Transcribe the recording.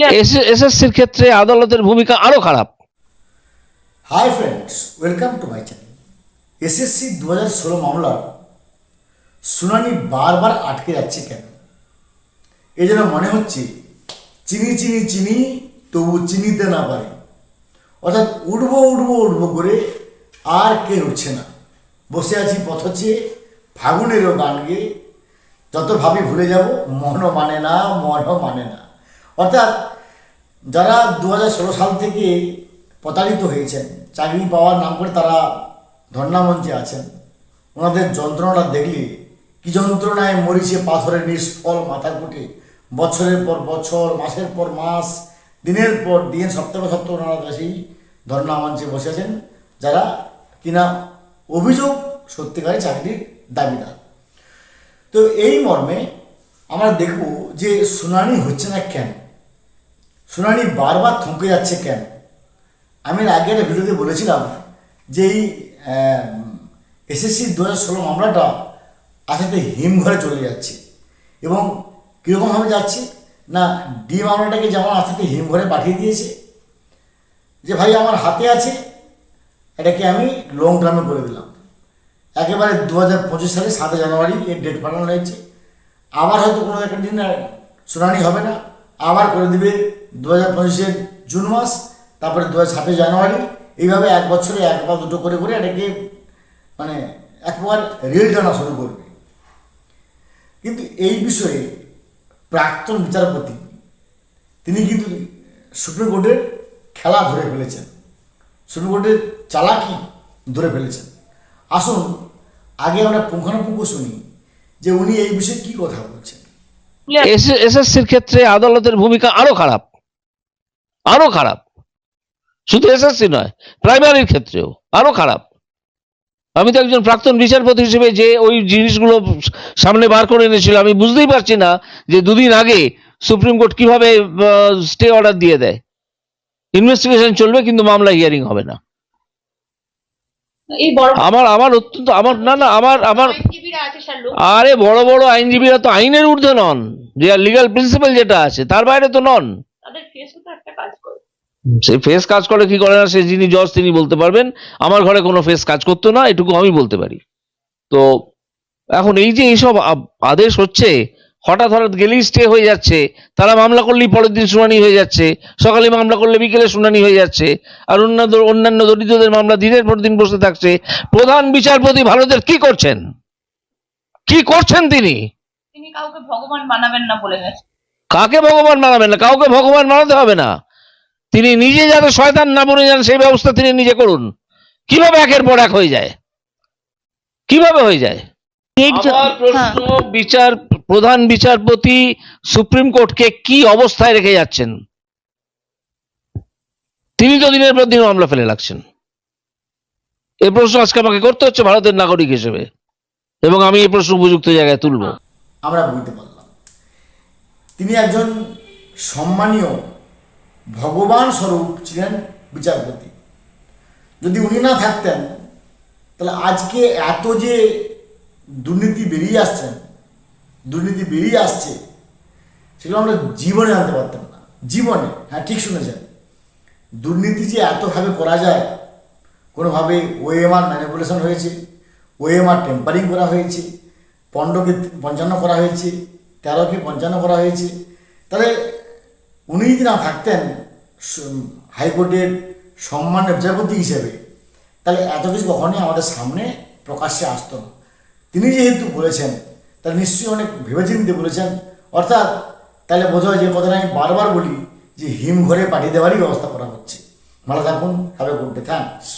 এসএসসির ক্ষেত্রে আদালতের ভূমিকা আরও খারাপ। Hi friends welcome to my channel SSC দু হাজার ষোলো মামলার শুনানি বারবার আটকে যাচ্ছে কেন? এই জন্য মনে হচ্ছে চিনি চিনি চিনি তবু চিনিতে না পারে। অর্থাৎ উঠবো উঠবো উঠবো করে আর কে উঠছে না। বসে আছি পথ চেয়ে ফাগুনেরও গান গেয়ে। যত ভাবি ভুলে যাব মনও মানে না মনও মানে না। অর্থাৎ যারা দু সাল থেকে প্রতারিত হয়েছেন, চাকরি পাওয়ার নাম করে তারা ধর্ণামঞ্চে আছেন, ওনাদের যন্ত্রণাটা দেখলে কি যন্ত্রণায় মরিছে পাথরের নিষ্ফল মাথার কুটে বছরের পর বছর, মাসের পর মাস, দিনের পর দিন, সপ্তাহ সপ্তাহ ওনারা সেই ধর্ণামঞ্চে বসেছেন যারা কিনা অভিযোগ, সত্যিকারের চাকরির দাবিদার। তো এই মর্মে আমরা দেখব যে শুনানি হচ্ছে না কেন? শুনানি বারবার থমকে যাচ্ছে কেন? আমি আগে একটা ভিডিওতে বলেছিলাম যে এই এসএসসি দু হাজার ষোলো মামলাটা আসাতে হিমঘরে চলে যাচ্ছে। এবং কীরকমভাবে যাচ্ছে? না, ডি মামলাটাকে যেমন আসাতে হিমঘরে পাঠিয়ে দিয়েছে, যে ভাই আমার হাতে আছে, এটাকে আমি লং টার্মে করে দিলাম। একেবারে দু হাজার পঁচিশ সালে সাতই জানুয়ারি এর ডেট পাঠানো হয়েছে। আবার হয়তো কোনো একটা দিন শুনানি হবে না। আবার করে দিবে দু হাজার জুন মাস, তারপরে দু হাজার ছাব্বিশ জানুয়ারি। এইভাবে এক বছরে এক বা দুটো করে করে এটাকে মানে একবার রেল টানা শুরু করবে। কিন্তু এই বিষয়ে প্রাক্তন বিচারপতি, তিনি কিন্তু সুপ্রিম কোর্টের খেলা ধরে ফেলেছেন। সুপ্রিম কোর্টের চালাকি ধরে ফেলেছেন। আসুন, আগে আমরা পুঙ্খানুপুঙ্খ শুনি যে উনি এই বিষয়ে কি কথা বলছেন। এসএসসির ক্ষেত্রে আদালতের ভূমিকা আরও খারাপ। আরও খারাপ। শুধু এসএসসি নয় প্রাইমারির ক্ষেত্রেও আরও খারাপ। আমি তো একজন প্রাক্তন বিচারপতি হিসেবে যে ওই জিনিসগুলো সামনে বার করে এনেছিল আমি বুঝতেই পারছি না যে দুদিন আগে সুপ্রিম কোর্ট কীভাবে স্টে অর্ডার দিয়ে দেয়। ইনভেস্টিগেশন চলবে কিন্তু মামলা হিয়ারিং হবে না। আমার আমার অত্যন্ত আমার না না আমার আমার আইনজীবীরা আছে স্যার লোক আরে বড় বড় আইনজীবীরা তো আইনের ঊর্ধ্বে নন যে লিগাল প্রিন্সিপাল যেটা আছে তার বাইরে তো নন। সে ফেস কাজ করে কি করে না সে যিনি জজ তিনি বলতে পারবেন। আমার ঘরে কোনো ফেস কাজ করতো না এটুকু আমি বলতে পারি। তো এখন এই যে এইসব আদেশ হচ্ছে হঠাৎ হঠাৎ গেলেই স্টে হয়ে যাচ্ছে তারা মামলা করলেই পরের দিন শুনানি হয়ে যাচ্ছে সকালে মামলা করলে বিকেলে শুনানি হয়ে যাচ্ছে আর অন্যান্য অন্যান্য দরিদ্রদের মামলা দিনের পর দিন বসে থাকছে। প্রধান বিচারপতি ভারতের কি করছেন? কি করছেন তিনি? তিনি কাউকে ভগবান বানাবেন না বলে গেছে। কাকে ভগবান মানাবেন না? কাউকে ভগবান মানাতে হবে না। তিনি নিজে যাতে শয়তান না বনে যান সেই ব্যবস্থা তিনি নিজে করুন। কীভাবে একের পর এক হয়ে যায়? কীভাবে হয়ে যায়? প্রশ্ন বিচার প্রধান বিচারপতি সুপ্রিম কোর্টকে কি অবস্থায় রেখে যাচ্ছেন? তিনি তো দিনের পর দিন মামলা ফেলে রাখছেন এই প্রশ্ন আজকে আমাকে করতে হচ্ছে ভারতের নাগরিক হিসেবে। এবং আমি এই প্রশ্ন উপযুক্ত জায়গায় তুলবো। আমরা বুঝতে পারলাম। তিনি একজন সম্মানীয় ভগবান স্বরূপ ছিলেন বিচারপতি। যদি উনি না থাকতেন তাহলে আজকে এত যে দুর্নীতি বেরিয়ে আসছেন দুর্নীতি বেরিয়ে আসছে সেগুলো আমরা জীবনে জানতে পারতাম না। জীবনে হ্যাঁ ঠিক শুনেছেন। দুর্নীতি যে এতভাবে করা যায় কোনোভাবে ওএমআর ম্যানিপুলেশন হয়েছে ওএমআর টেম্পারিং করা হয়েছে, পনেরোকে পঞ্চান্ন করা হয়েছে, তেরোকে পঞ্চান্ন করা হয়েছে। তাহলে উনি যদি না থাকতেন হাইকোর্টের সম্মানের বিচারপতি হিসেবে, তাহলে এত কিছু কখনোই আমাদের সামনে প্রকাশ্যে আসতো না। তিনি যেহেতু বলেছেন, তাহলে নিশ্চয়ই অনেক ভেবেচিন্তে বলেছেন, অর্থাৎ তাহলে বোধ হয় যে কথাটা আমি বারবার বলি যে হিমঘরে পাঠিয়ে দেওয়ারই ব্যবস্থা করা হচ্ছে। ভালো থাকুন have a good day thanks